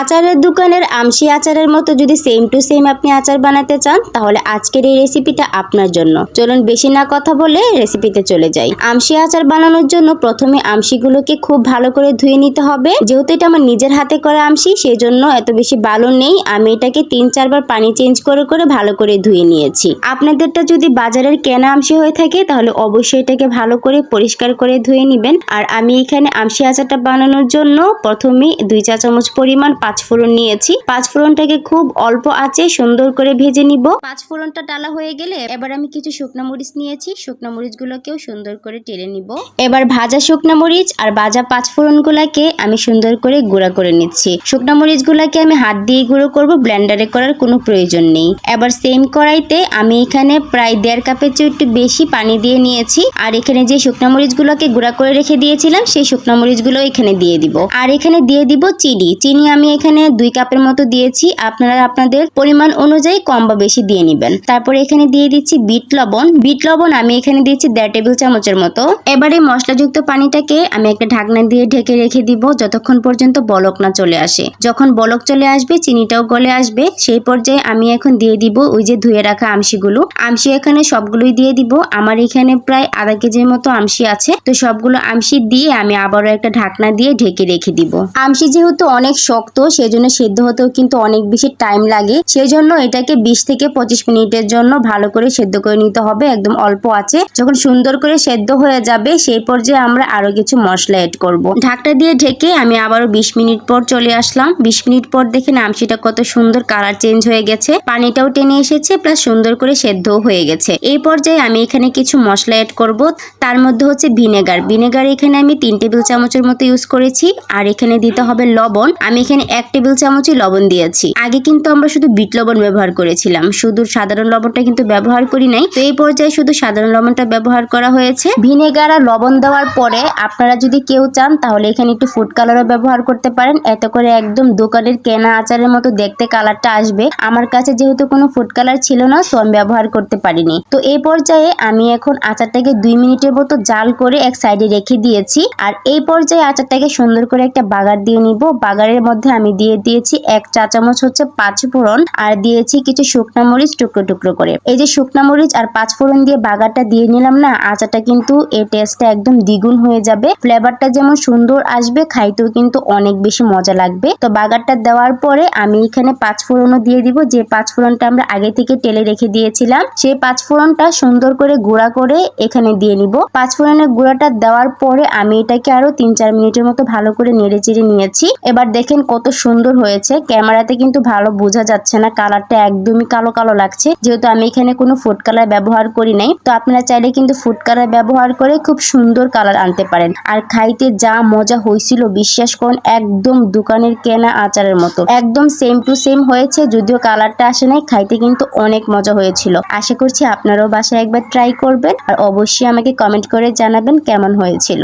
আচারের দোকানের আমসি আচারের মতো যদি সেম টু সেম আপনি আচার বানাতে চান, তাহলে আজকের এই রেসিপিটা আপনার জন্য। চলুন বেশি না কথা বলে রেসিপিতে চলে যাই। আমসি আচার বানানোর জন্য প্রথমে আমসিগুলোকে খুব ভালো করে ধুয়ে নিতে হবে। যেহেতু এটা আমার নিজের হাতে করা আমসি সেই জন্য এত বেশি বালু নেই। আমি এটাকে তিন চারবার পানি চেঞ্জ করে করে ভালো করে ধুয়ে নিয়েছি। আপনাদেরটা যদি বাজারের কেনা আমসি হয়ে থাকে, তাহলে অবশ্যই এটাকে ভালো করে পরিষ্কার করে ধুয়ে নেবেন। আর আমি এখানে আমসি আচারটা বানানোর জন্য প্রথমে দুই চা চামচ পরিমাণ পাঁচ ফোড়ন নিয়েছি। পাঁচ ফোড়নটাকে খুব অল্প আঁচে সুন্দর করে ভেজে নিব। পাঁচ ফোড়নটা ডালা হয়ে গেলে এবার আমি কিছু শুকনো মরিচ নিয়েছি। শুকনো মরিচগুলোকেও সুন্দর করে টেলে নিব। এবার ভাজা শুকনো মরিচ আর ভাজা পাঁচ ফোড়নগুলোকে আমি সুন্দর করে গুঁড়া করে নিচ্ছি। শুকনো মরিচগুলোকে আমি হাত দিয়ে গুঁড়ো করব ব্লেন্ডারে করার কোনো প্রয়োজন নেই। এবার সেম কড়াইতে আমি এখানে প্রায় দেড় কাপের চেয়ে একটু বেশি পানি দিয়ে নিয়েছি। আর এখানে যে শুকনো মরিচগুলোকে গুঁড়া করে রেখে দিয়েছিলাম সেই শুকনো মরিচগুলো এখানে দিয়ে দিব। আর এখানে দিয়ে দিব চিনি। চিনি আমি এখানে দুই কাপের মতো দিয়েছি। আপনারা আপনাদের পরিমাণ অনুযায়ী কম বা বেশি দিয়ে নেবেন। তারপরে এখানে দিয়ে দিচ্ছি বিট লবণ। বিট লবণ আমি এখানে দিয়েছি দেড় টেবিল চামচের মতো। এবারে মশলাযুক্ত পানিটাকে আমি একটা ঢাকনা দিয়ে ঢেকে রেখে দিব যতক্ষণ পর্যন্ত বলক না চলে আসে। যখন বলক চলে আসবে, চিনিটাও গলে আসবে। সেই পর্যায়ে আমি এখন দিয়ে দিব ওই যে ধুয়ে রাখা আমশিগুলো। আমশি এখানে সবগুলোই দিয়ে দিব। আমার এখানে প্রায় আধা কেজির মতো আমশি আছে। তো সবগুলো আমশি দিয়ে আমি আবারও একটা ঢাকনা দিয়ে ঢেকে রেখে দিব। আমশি যেহেতু অনেক শক্ত সেজন্য সেদ্ধ হতেও কিন্তু অনেক বেশি টাইম লাগে। সেই জন্য এটাকে বিশ থেকে পঁচিশ মিনিটের জন্য ভালো করে সেদ্ধ করে নিতে হবে, একদম অল্প আছে। যখন সুন্দর করে সেদ্ধ হয়ে যাবে, সেই পর্যায়ে আমরা আরও কিছু মশলা এড করব। ঢাকটা দিয়ে ঢেকে আমি আবারও বিশ মিনিট পর চলে আসলাম। বিশ মিনিট পর দেখেন আমশিটা কত সুন্দর কালার চেঞ্জ হয়ে গেছে। পানিটাও টেনে এসেছে প্লাস সুন্দর করে সেদ্ধও হয়ে গেছে। এই পর্যায়ে আমি এখানে কিছু মশলা এড করব। তার মধ্যে হচ্ছে ভিনেগার ভিনেগার এখানে আমি তিন টেবিল চামচের মতো ইউজ করেছি। আর এখানে দিতে হবে লবণ। আমি এখানে এক টেবিল চামচই লবণ দিয়েছি। আগে কিন্তু আমরা শুধু বিট লবণ ব্যবহার করেছিলাম। শুধু সাধারণ লবণটা কিন্তু ব্যবহার করি নাই। তো এই পর্যায়ে শুধু সাধারণ লবণটা ব্যবহার করা হয়েছে। ভিনেগার আর লবণ দেওয়ার পরে আপনারা যদি কেউ চান, তাহলে এখানে একটু ফুড কালারও ব্যবহার করতে পারেন। এত করে একদম দোকানের কেনা আচারের মতো দেখতে কালারটা আসবে। আমার কাছে যেহেতু কোনো ফুড কালার ছিল না সো আমি ব্যবহার করতে পারিনি। তো এই পর্যায়ে আমি এখন আচারটাকে দুই মিনিটের মতো জাল করে এক সাইডে রেখে দিয়েছি। আর এই পর্যায়ে আচারটাকে সুন্দর করে একটা বাগার দিয়ে নিব। বাগারের মধ্যে আমি দিয়ে দিয়েছি এক চা চামচ হচ্ছে পাঁচ ফোড়ন আর দিয়েছি কিছু শুকনো মরিচ টুকরো টুকরো করে। এই যে শুকনো মরিচ আর পাঁচ ফোড়ন দিয়ে বাগারটা দিয়ে নিলাম না আচাটা কিন্তু এই টেস্টটা একদম দ্বিগুণ হয়ে যাবে। ফ্লেভারটা যেমন সুন্দর আসবে, খাইতেও কিন্তু অনেক বেশি মজা লাগবে। তো বাগারটা দেওয়ার পরে আমি এখানে পাঁচ ফোড়নও দিয়ে দিব। যে পাঁচ ফোড়নটা আমরা আগে থেকে তেলে রেখে দিয়েছিলাম, সেই পাঁচ ফোড়নটা সুন্দর করে গুঁড়া করে এখানে দিয়ে নিব। পাঁচ ফোড়নের গুঁড়াটা দেওয়ার পরে আমি এটাকে আরও তিন চার মিনিটের মতো ভালো করে নেড়ে চেড়ে নিয়েছি। এবার দেখেন কত সুন্দর হয়েছে। ক্যামেরাতে কিন্তু ভালো বোঝা যাচ্ছে না। কালারটা একদমই কালো কালো লাগছে। যেহেতু আমি এখানে কোনো ফুড কালার ব্যবহার করি নাই, তো আপনারা চাইলে কিন্তু ফুড কালার ব্যবহার করে খুব সুন্দর কালার আনতে পারেন। আর খাইতে যা মজা হয়েছিল, বিশ্বাস করুন, একদম দোকানের কেনা আচারের মতো। একদম সেম টু সেম হয়েছে, যদিও কালারটা আসে নাই, খাইতে কিন্তু অনেক মজা হয়েছিল। আশা করছি আপনারাও বাসায় একবার ট্রাই করবেন। আর অবশ্যই আমাকে কমেন্ট করে জানাবেন কেমন হয়েছিল।